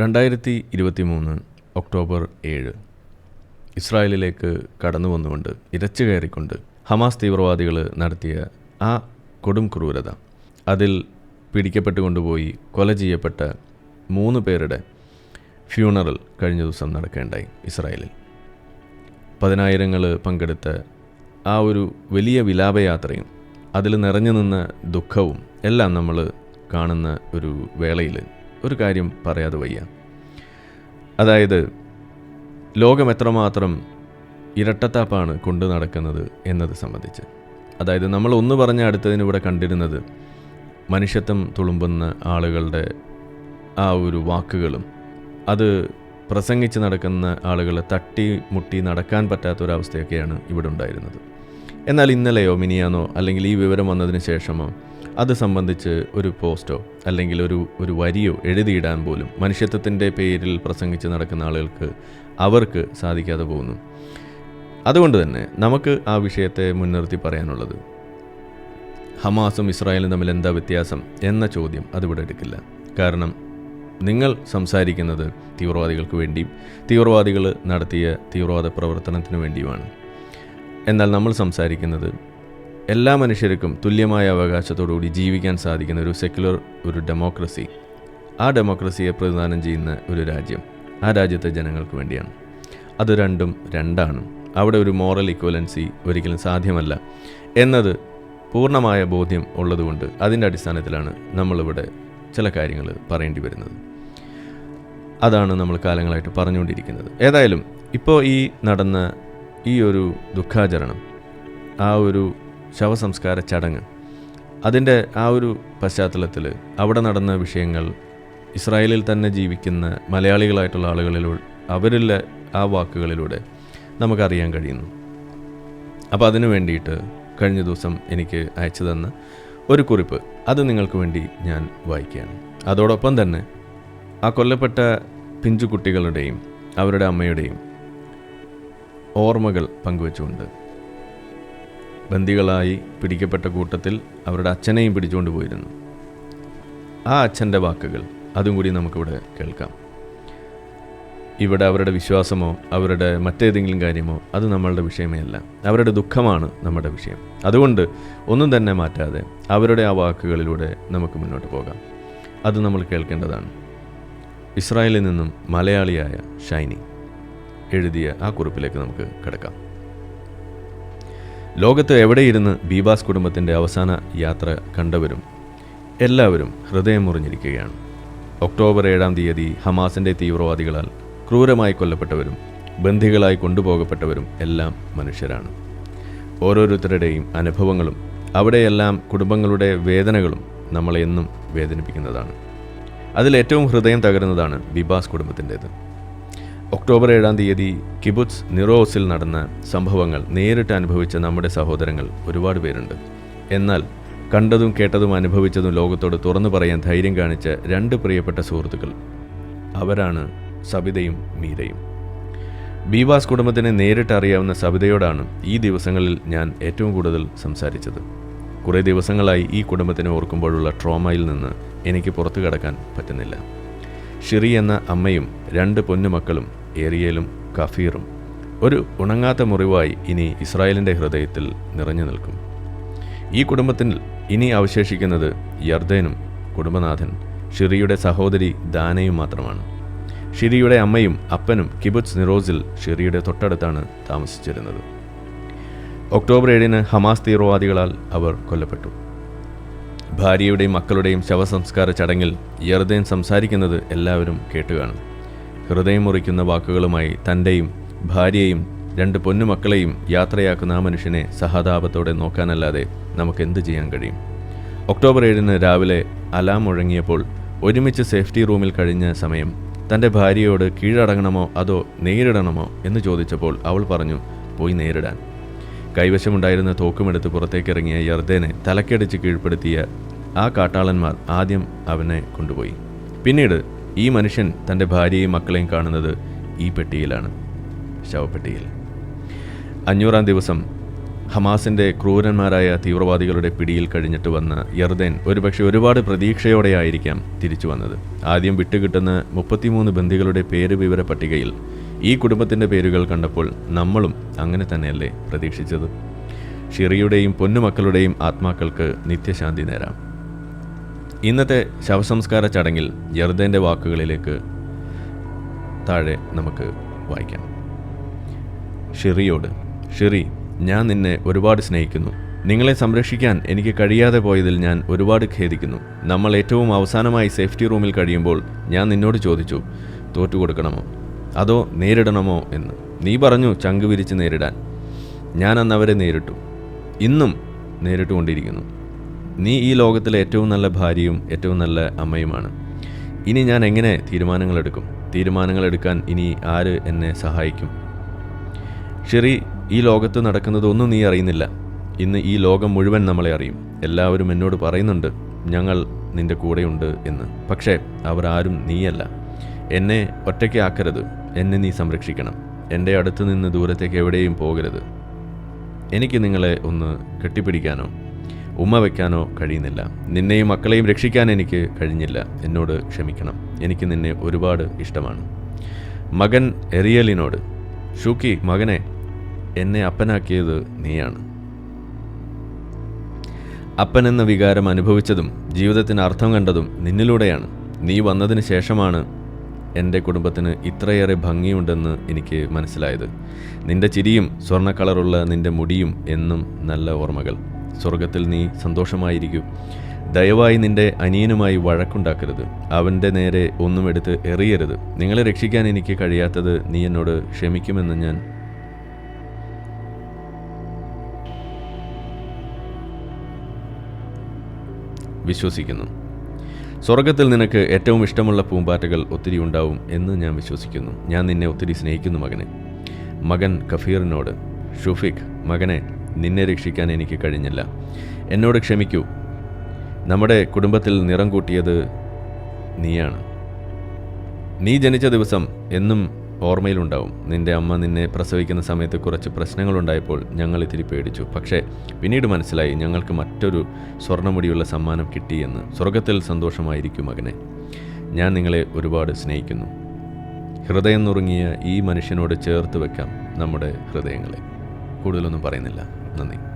രണ്ടായിരത്തി ഇരുപത്തി മൂന്ന് ഒക്ടോബർ ഏഴ്. ഇസ്രായേലിലേക്ക് കടന്നു വന്നുകൊണ്ട് ഇരച്ചു കയറിക്കൊണ്ട് ഹമാസ് തീവ്രവാദികൾ നടത്തിയ ആ കൊടും ക്രൂരത അതിൽ പിടിക്കപ്പെട്ട് കൊണ്ടുപോയി കൊല ചെയ്യപ്പെട്ട മൂന്ന് പേരുടെ ഫ്യൂണറൽ കഴിഞ്ഞ ദിവസം നടക്കേണ്ടായി ഇസ്രായേലിൽ. പതിനായിരങ്ങൾ പങ്കെടുത്ത ആ ഒരു വലിയ വിലാപയാത്രയും അതിൽ നിറഞ്ഞു നിന്ന ദുഃഖവും എല്ലാം നമ്മൾ കാണുന്ന ഒരു വേളയിൽ ഒരു കാര്യം പറയാതെ വയ്യ. അതായത് ലോകം എത്രമാത്രം ഇരട്ടത്താപ്പാണ് കൊണ്ടു നടക്കുന്നത് എന്നത് സംബന്ധിച്ച്. അതായത് നമ്മൾ ഒന്ന് പറഞ്ഞ അടുത്തതിന് ഇവിടെ കണ്ടിരുന്നത് മനുഷ്യത്വം തുളുമ്പുന്ന ആളുകളുടെ ആ ഒരു വാക്കുകളും അത് പ്രസംഗിച്ച് നടക്കുന്ന ആളുകളെ തട്ടി മുട്ടി നടക്കാൻ പറ്റാത്തൊരവസ്ഥയൊക്കെയാണ് ഇവിടെ ഉണ്ടായിരുന്നത്. എന്നാൽ ഇന്നലെയോ മിനിയാനോ അല്ലെങ്കിൽ ഈ വിവരം വന്നതിന് ശേഷമോ അത് സംബന്ധിച്ച് ഒരു പോസ്റ്റോ അല്ലെങ്കിൽ ഒരു ഒരു വരിയോ എഴുതിയിടാൻ പോലും മനുഷ്യത്വത്തിന്റെ പേരിൽ പ്രസംഗിച്ച് നടക്കുന്ന ആളുകൾക്ക് അവർക്ക് സാധിക്കാതെ പോകുന്നു. അതുകൊണ്ട് തന്നെ നമുക്ക് ആ വിഷയത്തെ മുൻനിർത്തി പറയാനുള്ളത് ഹമാസും ഇസ്രായേലും തമ്മിൽ എന്താ വ്യത്യാസം എന്ന ചോദ്യം അതിവിടെ എടുക്കില്ല. കാരണം നിങ്ങൾ സംസാരിക്കുന്നത് തീവ്രവാദികൾക്ക് വേണ്ടിയും തീവ്രവാദികൾ നടത്തിയ തീവ്രവാദ പ്രവർത്തനത്തിന് വേണ്ടിയുമാണ്. എന്നാൽ നമ്മൾ സംസാരിക്കുന്നത് എല്ലാ മനുഷ്യർക്കും തുല്യമായ അവകാശത്തോടുകൂടി ജീവിക്കാൻ സാധിക്കുന്ന ഒരു സെക്യുലർ ഒരു ഡെമോക്രസി ആ ഡെമോക്രസിയെ പ്രതിദാനം ചെയ്യുന്ന ഒരു രാജ്യം ആ രാജ്യത്തെ ജനങ്ങൾക്ക് വേണ്ടിയാണ്. അത് രണ്ടും രണ്ടാണ്. അവിടെ ഒരു മോറൽ ഇക്വലൻസി ഒരിക്കലും സാധ്യമല്ല എന്നത് പൂർണമായ ബോധ്യം ഉള്ളതുകൊണ്ട് അതിന്റെ അടിസ്ഥാനത്തിലാണ് നമ്മളിവിടെ ചില കാര്യങ്ങൾ പറയേണ്ടി വരുന്നത്. അതാണ് നമ്മൾ കാലങ്ങളായിട്ട് പറഞ്ഞുകൊണ്ടിരിക്കുന്നത്. ഏതായാലും ഇപ്പോൾ ഈ നടന്ന ഈ ഒരു ദുഃഖാചരണം ആ ഒരു ശവസംസ്കാര ചടങ്ങ്. അതിന്റെ ആ ഒരു പശ്ചാത്തലത്തിൽ അവിടെ നടന്ന വിഷയങ്ങൾ ഇസ്രായേലിൽ തന്നെ ജീവിക്കുന്ന മലയാളികളായിട്ടുള്ള ആളുകളിലൂടെ അവരിലെ ആ വാക്കുകളിലൂടെ നമുക്കറിയാൻ കഴിയുന്നു. അപ്പോൾ അതിനു വേണ്ടിയിട്ട് കഴിഞ്ഞ ദിവസം എനിക്ക് അയച്ചു തന്ന ഒരു കുറിപ്പ് അത് നിങ്ങൾക്ക് വേണ്ടി ഞാൻ വായിക്കുകയാണ്. അതോടൊപ്പം തന്നെ ആ കൊല്ലപ്പെട്ട പിഞ്ചു കുട്ടികളുടെയും അവരുടെ അമ്മയുടെയും ഓർമ്മകൾ പങ്കുവെച്ചുകൊണ്ട് ബന്ദികളായി പിടിക്കപ്പെട്ട കൂട്ടത്തിൽ അവരുടെ അച്ഛനെയും പിടിച്ചുകൊണ്ട് പോയിരുന്നു. ആ അച്ഛന്റെ വാക്കുകൾ അതും കൂടി നമുക്കിവിടെ കേൾക്കാം. ഇവിടെ അവരുടെ വിശ്വാസമോ അവരുടെ മറ്റേതെങ്കിലും കാര്യമോ അത് നമ്മളുടെ വിഷയമേ അല്ല. അവരുടെ ദുഃഖമാണ് നമ്മുടെ വിഷയം. അതുകൊണ്ട് ഒന്നും തന്നെ മാറ്റാതെ അവരുടെ ആ വാക്കുകളിലൂടെ നമുക്ക് മുന്നോട്ട് പോകാം. അത് നമ്മൾ കേൾക്കേണ്ടതാണ്. ഇസ്രായേലിൽ നിന്നും മലയാളിയായ ഷൈനി എഴുതിയ ആ കുറിപ്പിലേക്ക് നമുക്ക് കിടക്കാം. ലോകത്ത് എവിടെയിരുന്ന് ബീബാസ് കുടുംബത്തിന്റെ അവസാന യാത്ര കണ്ടവരും എല്ലാവരും ഹൃദയം മുറിഞ്ഞിരിക്കുകയാണ്. ഒക്ടോബർ ഏഴാം തീയതി ഹമാസിന്റെ തീവ്രവാദികളാൽ ക്രൂരമായി കൊല്ലപ്പെട്ടവരും ബന്ധികളായി കൊണ്ടുപോകപ്പെട്ടവരും എല്ലാം മനുഷ്യരാണ്. ഓരോരുത്തരുടെയും അനുഭവങ്ങളും അവിടെയെല്ലാം കുടുംബങ്ങളുടെ വേദനകളും നമ്മളെന്നും വേദനിപ്പിക്കുന്നതാണ്. അതിലേറ്റവും ഹൃദയം തകരുന്നതാണ് ബിബാസ് കുടുംബത്തിന്റേത്. ഒക്ടോബർ ഏഴാം തീയതി കിബുത്സ് നിറോസിൽ നടന്ന സംഭവങ്ങൾ നേരിട്ട് അനുഭവിച്ച നമ്മുടെ സഹോദരങ്ങൾ ഒരുപാട് പേരുണ്ട്. എന്നാൽ കണ്ടതും കേട്ടതും അനുഭവിച്ചതും ലോകത്തോട് തുറന്നു പറയാൻ ധൈര്യം കാണിച്ച രണ്ട് പ്രിയപ്പെട്ട സുഹൃത്തുക്കൾ. അവരാണ് സബിതയും മീരയും. ബീവാസ് കുടുംബത്തിനെ നേരിട്ട് അറിയാവുന്ന സബിതയോടാണ് ഈ ദിവസങ്ങളിൽ ഞാൻ ഏറ്റവും കൂടുതൽ സംസാരിച്ചത്. കുറേ ദിവസങ്ങളായി ഈ കുടുംബത്തിനെ ഓർക്കുമ്പോഴുള്ള ട്രോമയിൽ നിന്ന് എനിക്ക് പുറത്തു കടക്കാൻ പറ്റുന്നില്ല. ഷിറി എന്ന അമ്മയും രണ്ട് പൊന്നുമക്കളും ഏറിയലും കഫീറും ഒരു ഉണങ്ങാത്ത മുറിവായി ഇനി ഇസ്രായേലിന്റെ ഹൃദയത്തിൽ നിറഞ്ഞു നിൽക്കും. ഈ കുടുംബത്തിൽ ഇനി അവശേഷിക്കുന്നത് യർദേനും കുടുംബനാഥൻ ഷിറിയുടെ സഹോദരി ദാനയും മാത്രമാണ്. ഷിരിയുടെ അമ്മയും അപ്പനും കിബുത്സ് നിറോസിൽ ഷിറിയുടെ തൊട്ടടുത്താണ് താമസിച്ചിരുന്നത്. ഒക്ടോബർ ഏഴിന് ഹമാസ് തീവ്രവാദികളാൽ അവർ കൊല്ലപ്പെട്ടു. ഭാര്യയുടെയും മക്കളുടെയും ശവസംസ്കാര ചടങ്ങിൽ യർദേൻ സംസാരിക്കുന്നത് എല്ലാവരും കേട്ടുകാണും. ഹൃദയം മുറിക്കുന്ന വാക്കുകളുമായി തന്റെയും ഭാര്യയെയും രണ്ട് പൊന്നുമക്കളെയും യാത്രയാക്കുന്ന ആ മനുഷ്യനെ സഹതാപത്തോടെ നോക്കാനല്ലാതെ നമുക്ക് എന്ത് ചെയ്യാൻ കഴിയും? ഒക്ടോബർ ഏഴിന് രാവിലെ അലാം മുഴങ്ങിയപ്പോൾ ഒരുമിച്ച് സേഫ്റ്റി റൂമിൽ കഴിഞ്ഞ സമയം തന്റെ ഭാര്യയോട് കീഴടങ്ങണമോ അതോ നേരിടണമോ എന്ന് ചോദിച്ചപ്പോൾ അവൾ പറഞ്ഞു പോയി നേരിടാൻ. കൈവശമുണ്ടായിരുന്ന തോക്കുമെടുത്ത് പുറത്തേക്കിറങ്ങിയ യർദേനെ തലക്കടിച്ച് കീഴ്പ്പെടുത്തിയ ആ കാട്ടാളന്മാർ ആദ്യം അവനെ കൊണ്ടുപോയി. പിന്നീട് ഈ മനുഷ്യൻ തന്റെ ഭാര്യയും മക്കളെയും കാണുന്നത് ഈ പെട്ടിയിലാണ് ശവപ്പെട്ടിയിൽ. അഞ്ഞൂറാം ദിവസം ഹമാസിന്റെ ക്രൂരന്മാരായ തീവ്രവാദികളുടെ പിടിയിൽ കഴിഞ്ഞിട്ട് വന്ന യർദേൻ ഒരുപക്ഷെ ഒരുപാട് പ്രതീക്ഷയോടെയായിരിക്കാം തിരിച്ചു വന്നത്. ആദ്യം വിട്ടുകിട്ടുന്ന മുപ്പത്തിമൂന്ന് ബന്ധികളുടെ പേര് വിവര പട്ടികയിൽ ഈ കുടുംബത്തിന്റെ പേരുകൾ കണ്ടപ്പോൾ നമ്മളും അങ്ങനെ തന്നെയല്ലേ പ്രതീക്ഷിച്ചത്? ഷിറിയുടെയും പൊന്നുമക്കളുടെയും ആത്മാക്കൾക്ക് നിത്യശാന്തി നേരാം. ഇന്നത്തെ ശവസംസ്കാര ചടങ്ങിൽ ജർദേന്റെ വാക്കുകളിലേക്ക് താഴെ നമുക്ക് വായിക്കാം. ഷിറിയോട് ഷിറി ഞാൻ നിന്നെ ഒരുപാട് സ്നേഹിക്കുന്നു. നിങ്ങളെ സംരക്ഷിക്കാൻ എനിക്ക് കഴിയാതെ പോയതിൽ ഞാൻ ഒരുപാട് ഖേദിക്കുന്നു. നമ്മൾ ഏറ്റവും അവസാനമായി സേഫ്റ്റി റൂമിൽ കഴിയുമ്പോൾ ഞാൻ നിന്നോട് ചോദിച്ചു തോറ്റുകൊടുക്കണമോ? അതോ നേരിടണമോ എന്ന്? നീ പറഞ്ഞു ചങ്കുവിരിച്ച് നേരിടാൻ. ഞാൻ അന്നവരെ നേരിട്ടു. ഇന്നും നേരിട്ടുകൊണ്ടിരിക്കുന്നു. നീ ഈ ലോകത്തിലെ ഏറ്റവും നല്ല ഭാര്യയും ഏറ്റവും നല്ല അമ്മയുമാണ്. ഇനി ഞാൻ എങ്ങനെ തീരുമാനങ്ങൾ എടുക്കും തീരുമാനങ്ങൾ എടുക്കാൻ ഇനി ആര് എന്നെ സഹായിക്കും? ഷെറി ഈ ലോകത്ത് നടക്കുന്നതൊന്നും നീ അറിയുന്നില്ല. ഇന്ന് ഈ ലോകം മുഴുവൻ നമ്മളെ അറിയും. എല്ലാവരും എന്നോട് പറയുന്നുണ്ട് ഞങ്ങൾ നിന്റെ കൂടെയുണ്ട് എന്ന്. പക്ഷേ അവർ ആരും നീയല്ല. എന്നെ ഒറ്റയ്ക്ക് ആക്കരുത്. എന്നെ നീ സംരക്ഷിക്കണം. എന്റെ അടുത്ത് നിന്ന് ദൂരത്തേക്ക് എവിടെയും പോകരുത്. എനിക്ക് നിങ്ങളെ ഒന്ന് കെട്ടിപ്പിടിക്കാനോ? ഉമ്മ വയ്ക്കാനോ കഴിയുന്നില്ല. നിന്നെയും മക്കളെയും രക്ഷിക്കാൻ എനിക്ക് കഴിഞ്ഞില്ല. എന്നോട് ക്ഷമിക്കണം. എനിക്ക് നിന്നെ ഒരുപാട് ഇഷ്ടമാണ്. മകൻ എറിയലിനോട് ഷൂക്കി മകനെ എന്നെ അപ്പനാക്കിയത് നീയാണ്. അപ്പൻ എന്ന വികാരം അനുഭവിച്ചതും ജീവിതത്തിന് അർത്ഥം കണ്ടതും നിന്നിലൂടെയാണ്. നീ വന്നതിന് ശേഷമാണ് എന്റെ കുടുംബത്തിന് ഇത്രയേറെ ഭംഗിയുണ്ടെന്ന് എനിക്ക് മനസ്സിലായത്. നിന്റെ ചിരിയും സ്വർണ കളറുള്ള നിന്റെ മുടിയും എന്നും നല്ല ഓർമ്മകൾ. സ്വർഗത്തിൽ നീ സന്തോഷമായിരിക്കും. ദയവായി നിന്റെ അനിയനുമായി വഴക്കുണ്ടാക്കരുത്. അവന്റെ നേരെ ഒന്നും എടുത്ത് എറിയരുത്. നിങ്ങളെ രക്ഷിക്കാൻ എനിക്ക് കഴിയാത്തത് നീ എന്നോട് ക്ഷമിക്കുമെന്ന് ഞാൻ വിശ്വസിക്കുന്നു. സ്വർഗത്തിൽ നിനക്ക് ഏറ്റവും ഇഷ്ടമുള്ള പൂമ്പാറ്റകൾ ഒത്തിരി ഉണ്ടാവും എന്ന് ഞാൻ വിശ്വസിക്കുന്നു. ഞാൻ നിന്നെ ഒത്തിരി സ്നേഹിക്കുന്നു മകനെ. മകൻ കഫീറിനോട് ഷുഫിഖ് മകനെ നിന്നെ രക്ഷിക്കാൻ എനിക്ക് കഴിഞ്ഞില്ല. എന്നോട് ക്ഷമിക്കൂ. നമ്മുടെ കുടുംബത്തിൽ നിറം കൂട്ടിയത് നീയാണ്. നീ ജനിച്ച ദിവസം എന്നും ഓർമ്മയിലുണ്ടാവും. നിന്റെ അമ്മ നിന്നെ പ്രസവിക്കുന്ന സമയത്ത് കുറച്ച് പ്രശ്നങ്ങളുണ്ടായപ്പോൾ ഞങ്ങൾ ഇത്തിരി പേടിച്ചു. പക്ഷേ പിന്നീട് മനസ്സിലായി ഞങ്ങൾക്ക് മറ്റൊരു സ്വർണമുടിയുള്ള സമ്മാനം കിട്ടിയെന്ന് സ്വർഗത്തിൽ സന്തോഷമായിരിക്കും മകനെ. ഞാൻ നിങ്ങളെ ഒരുപാട് സ്നേഹിക്കുന്നു. ഹൃദയം നുറുങ്ങിയ ഈ മനുഷ്യനോട് ചേർത്ത് വെക്കാം നമ്മുടെ ഹൃദയങ്ങളെ. കൂടുതലൊന്നും പറയുന്നില്ല. aydınlanayım.